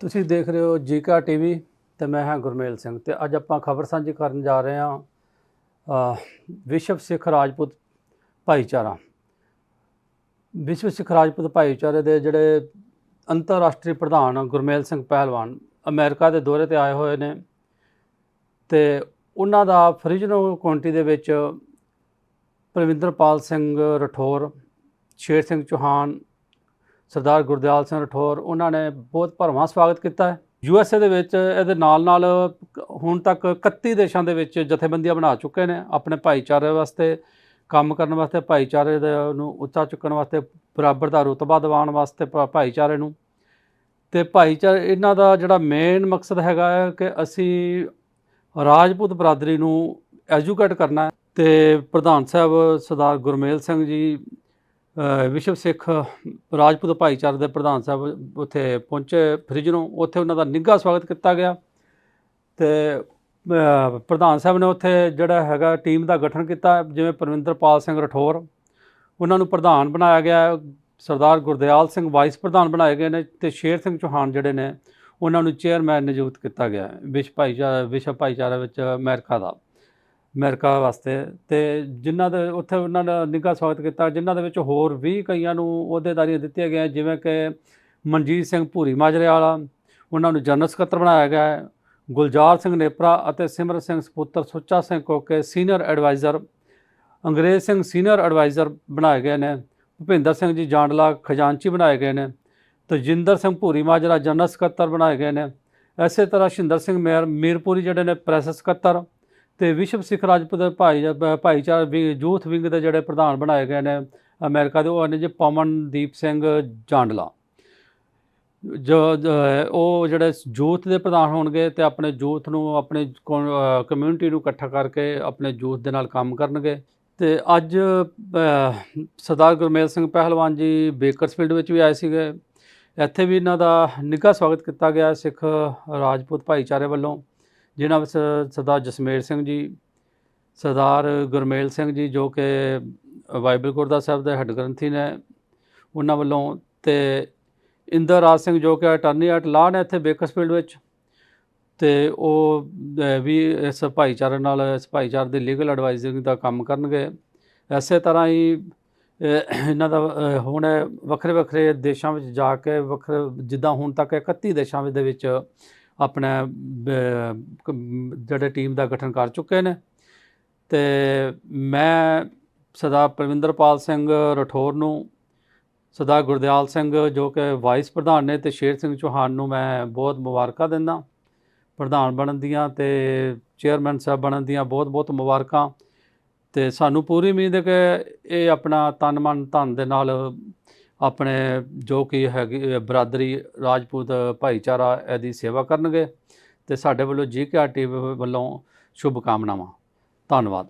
ਤੁਸੀਂ ਦੇਖ ਰਹੇ ਹੋ ਜੀਕਾ ਟੀਵੀ ਤੇ ਮੈਂ ਹਾਂ ਗੁਰਮੇਲ ਸਿੰਘ ਤੇ ਅੱਜ ਆਪਾਂ ਖਬਰ ਸਾਂਝੀ ਕਰਨ ਜਾ ਰਹੇ ਹਾਂ ਵਿਸ਼ਵ ਸਿੱਖ ਰਾਜਪੂਤ ਭਾਈਚਾਰਾ। ਵਿਸ਼ਵ ਸਿੱਖ ਰਾਜਪੂਤ ਭਾਈਚਾਰੇ ਦੇ ਜਿਹੜੇ ਅੰਤਰਰਾਸ਼ਟਰੀ ਪ੍ਰਧਾਨ ਗੁਰਮੇਲ ਸਿੰਘ ਪਹਿਲਵਾਨ ਅਮਰੀਕਾ ਦੇ ਦੌਰੇ ਤੇ ਆਏ ਹੋਏ ਨੇ ਤੇ ਉਹਨਾਂ ਦਾ ਫਰੀਜਨੋ ਕਾਉਂਟੀ ਦੇ ਵਿੱਚ ਪ੍ਰਵਿੰਦਰਪਾਲ ਸਿੰਘ ਰਠੌਰ, ਸ਼ੇਰ ਸਿੰਘ ਚੌਹਾਨ ਸਰਦਾਰ ਗੁਰਦਿਆਲ ਸਿੰਘ ਰਠੌਰ, ਉਹਨਾਂ ਨੇ ਬਹੁਤ ਭਰਵਾਂ ਸਵਾਗਤ ਕੀਤਾ ਹੈ। ਯੂ ਐਸ ਏ ਦੇ ਵਿੱਚ ਇਹਦੇ ਨਾਲ ਨਾਲ ਹੁਣ ਤੱਕ 31 ਦੇਸ਼ਾਂ ਦੇ ਵਿੱਚ ਜਥੇਬੰਦੀਆਂ ਬਣਾ ਚੁੱਕੇ ਨੇ ਆਪਣੇ ਭਾਈਚਾਰੇ ਵਾਸਤੇ, ਕੰਮ ਕਰਨ ਵਾਸਤੇ, ਭਾਈਚਾਰੇ ਦੇ ਨੂੰ ਉੱਚਾ ਚੁੱਕਣ ਵਾਸਤੇ, ਬਰਾਬਰ ਦਾ ਰੁਤਬਾ ਦਿਵਾਉਣ ਵਾਸਤੇ ਭਾ- ਭਾਈਚਾਰੇ ਨੂੰ। ਤੇ ਭਾਈਚਾਰੇ, ਇਹਨਾਂ ਦਾ ਜਿਹੜਾ ਮੇਨ ਮਕਸਦ ਹੈਗਾ ਹੈ ਕਿ ਅਸੀਂ ਰਾਜਪੂਤ ਬਰਾਦਰੀ ਨੂੰ ਐਜੂਕੇਟ ਕਰਨਾ ਹੈ। ਤੇ ਪ੍ਰਧਾਨ ਸਾਹਿਬ ਸਰਦਾਰ ਗੁਰਮੇਲ ਸਿੰਘ ਜੀ ਵਿਸ਼ਵ ਸਿੱਖ ਰਾਜਪੂਤ ਭਾਈਚਾਰੇ ਦੇ ਪ੍ਰਧਾਨ ਸਾਹਿਬ ਉੱਥੇ ਪਹੁੰਚੇ ਫ੍ਰਿਜਨੋਂ ਉੱਥੇ ਉਹਨਾਂ ਦਾ ਨਿੱਘਾ ਸਵਾਗਤ ਕੀਤਾ ਗਿਆ ਤੇ ਪ੍ਰਧਾਨ ਸਾਹਿਬ ਨੇ ਉੱਥੇ ਜਿਹੜਾ ਹੈਗਾ ਟੀਮ ਦਾ ਗਠਨ ਕੀਤਾ, ਜਿਵੇਂ ਪਰਵਿੰਦਰਪਾਲ ਸਿੰਘ ਰਠੌਰ, ਉਹਨਾਂ ਨੂੰ ਪ੍ਰਧਾਨ ਬਣਾਇਆ ਗਿਆ, ਸਰਦਾਰ ਗੁਰਦਿਆਲ ਸਿੰਘ ਵਾਈਸ ਪ੍ਰਧਾਨ ਬਣਾਏ ਗਏ ਨੇ ਤੇ ਸ਼ੇਰ ਸਿੰਘ ਚੌਹਾਨ ਜਿਹੜੇ ਨੇ, ਉਹਨਾਂ ਨੂੰ ਚੇਅਰਮੈਨ ਨਿਯੁਕਤ ਕੀਤਾ ਗਿਆ, ਵਿਸ਼ਵ ਭਾਈਚਾਰਾ ਵਿਸ਼ਵ ਭਾਈਚਾਰਾ ਵਿੱਚ ਅਮਰੀਕਾ ਦਾ। ਅਮਰੀਕਾ ਵਾਸਤੇ ਤੇ ਜਿਨ੍ਹਾਂ ਦੇ ਉੱਥੇ ਉਹਨਾਂ ਨੇ ਨਿੱਘਾ ਸਵਾਗਤ ਕੀਤਾ, ਜਿਨ੍ਹਾਂ ਦੇ ਵਿੱਚ ਹੋਰ ਵੀ ਕਈਆਂ ਨੂੰ ਅਹੁਦੇਦਾਰੀਆਂ ਦਿੱਤੀਆਂ ਗਈਆਂ, ਜਿਵੇਂ ਕਿ ਮਨਜੀਤ ਸਿੰਘ ਭੂਰੀ ਮਾਜਰੇ ਵਾਲਾ ਉਹਨਾਂ ਨੂੰ ਜਨਰਲ ਸਕੱਤਰ ਬਣਾਇਆ ਗਿਆ ਹੈ, ਗੁਲਜ਼ਾਰ ਸਿੰਘ ਨੇਪਰਾ ਅਤੇ ਸਿਮਰਨ ਸਿੰਘ ਸਪੁੱਤਰ Sucha Singh Koke senior adviser, Angrez Singh senior advisor ਬਣਾਏ ਗਏ ਨੇ, ਭੁਪਿੰਦਰ ਸਿੰਘ ਜੀ ਜਾਂਡਲਾ ਖਜ਼ਾਨਚੀ ਬਣਾਏ ਗਏ ਨੇ, ਤਜਿੰਦਰ ਸਿੰਘ ਭੂਰੀ ਮਾਜਰਾ ਜਨਰਲ ਸਕੱਤਰ ਬਣਾਏ ਗਏ ਨੇ, ਇਸੇ ਤਰ੍ਹਾਂ ਸ਼ਿੰਦਰ ਸਿੰਘ ਮੇਰ ਮੀਰਪੁਰੀ ਜਿਹੜੇ ਨੇ ਪ੍ਰੈਸ ਸਕੱਤਰ ਤੇ ਵਿਸ਼ਵ ਸਿੱਖ ਰਾਜਪੂਤ ਦੇ ਭਾਈ ਭਾਈਚਾਰਾ ਵੀ, ਯੂਥ ਵਿੰਗ ਦੇ ਜਿਹੜੇ ਪ੍ਰਧਾਨ ਬਣਾਏ ਗਏ ਨੇ ਅਮਰੀਕਾ ਦੇ, ਉਹ ਨੇ ਜੀ ਪਵਨਦੀਪ ਸਿੰਘ ਜਾਂਡਲਾ। ਜੋ ਉਹ ਜਿਹੜੇ ਯੂਥ ਦੇ ਪ੍ਰਧਾਨ ਹੋਣਗੇ ਤੇ ਆਪਣੇ ਯੂਥ ਨੂੰ, ਆਪਣੇ ਕਮਿਊਨਿਟੀ ਨੂੰ ਇਕੱਠਾ ਕਰਕੇ ਆਪਣੇ ਯੂਥ ਦੇ ਨਾਲ ਕੰਮ ਕਰਨਗੇ। ਤੇ ਅੱਜ ਸਰਦਾਰ ਗੁਰਮੇਲ ਸਿੰਘ ਪਹਿਲਵਾਨ ਜੀ ਬੇਕਰਸਫੀਲਡ ਵਿੱਚ ਵੀ ਆਏ ਸੀਗੇ। ਇੱਥੇ ਵੀ ਇਹਨਾਂ ਦਾ ਨਿੱਘਾ ਸਵਾਗਤ ਕੀਤਾ ਗਿਆ ਸਿੱਖ ਰਾਜਪੂਤ ਭਾਈਚਾਰੇ ਵੱਲੋਂ। ਜਿਨ੍ਹਾਂ ਵਿੱਚ ਸਰਦਾਰ ਜਸਮੇਰ ਸਿੰਘ ਜੀ, ਸਰਦਾਰ ਗੁਰਮੇਲ ਸਿੰਘ ਜੀ ਜੋ ਕਿ ਬਾਈਬਲ ਗੁਰਦਾ ਸਾਹਿਬ ਦੇ ਹੈੱਡ ਗ੍ਰੰਥੀ ਨੇ, ਉਹਨਾਂ ਵੱਲੋਂ ਤੇ ਇੰਦਰ ਰਾਜ ਸਿੰਘ ਜੋ ਕਿ ਅਟਾਰਨੀ ਐਟ ਲਾਅ ਨੇ ਇੱਥੇ ਬੇਕਰਸਫੀਲਡ ਵਿੱਚ ਤੇ ਉਹ ਵੀ ਇਸ ਭਾਈਚਾਰੇ ਨਾਲ, ਇਸ ਭਾਈਚਾਰੇ ਦੀ ਲੀਗਲ ਐਡਵਾਈਜ਼ਿੰਗ ਦਾ ਕੰਮ ਕਰਨਗੇ। ਐਸੇ ਤਰ੍ਹਾਂ ਹੀ ਇਹਨਾਂ ਦਾ ਹੁਣ ਵੱਖਰੇ ਵੱਖਰੇ ਦੇਸ਼ਾਂ ਵਿੱਚ ਜਾ ਕੇ, ਵੱਖਰੇ, ਜਿੱਦਾਂ ਹੁਣ ਤੱਕ 31 ਦੇਸ਼ਾਂ ਦੇ ਵਿੱਚ ਆਪਣਾ ਜਿਹੜੇ ਟੀਮ ਦਾ ਗਠਨ ਕਰ ਚੁੱਕੇ ਨੇ। ਤੇ ਮੈਂ ਸਰਦਾਰ ਪ੍ਰਵਿੰਦਰਪਾਲ ਸਿੰਘ ਰਠੌਰ ਨੂੰ ਸਰਦਾਰ ਗੁਰਦਿਆਲ ਸਿੰਘ ਜੋ ਕਿ ਵਾਈਸ ਪ੍ਰਧਾਨ ਨੇ ਤੇ ਸ਼ੇਰ ਸਿੰਘ ਚੌਹਾਨ ਨੂੰ ਮੈਂ ਬਹੁਤ ਮੁਬਾਰਕਾਂ ਦਿੰਦਾ। ਪ੍ਰਧਾਨ ਬਣਨ ਦੀਆਂ ਤੇ ਚੇਅਰਮੈਨ ਸਾਹਿਬ ਬਣਨ ਦੀਆਂ ਬਹੁਤ ਬਹੁਤ ਮੁਬਾਰਕਾਂ। ਤੇ ਸਾਨੂੰ ਪੂਰੀ ਉਮੀਦ ਹੈ ਕਿ ਇਹ ਆਪਣਾ ਤਨ ਮਨ ਧਨ ਦੇ ਨਾਲ ਆਪਣੇ ਜੋ ਕਿ ਹੈਗੀ ਬਰਾਦਰੀ ਰਾਜਪੂਤ ਭਾਈਚਾਰਾ ਇਹਦੀ ਸੇਵਾ ਕਰਨਗੇ ਤੇ ਸਾਡੇ ਵੱਲੋਂ ਜੀਕੇਆਰ ਟੀਵੀ ਵੱਲੋਂ ਸ਼ੁਭ ਕਾਮਨਾਵਾਂ ਧੰਨਵਾਦ।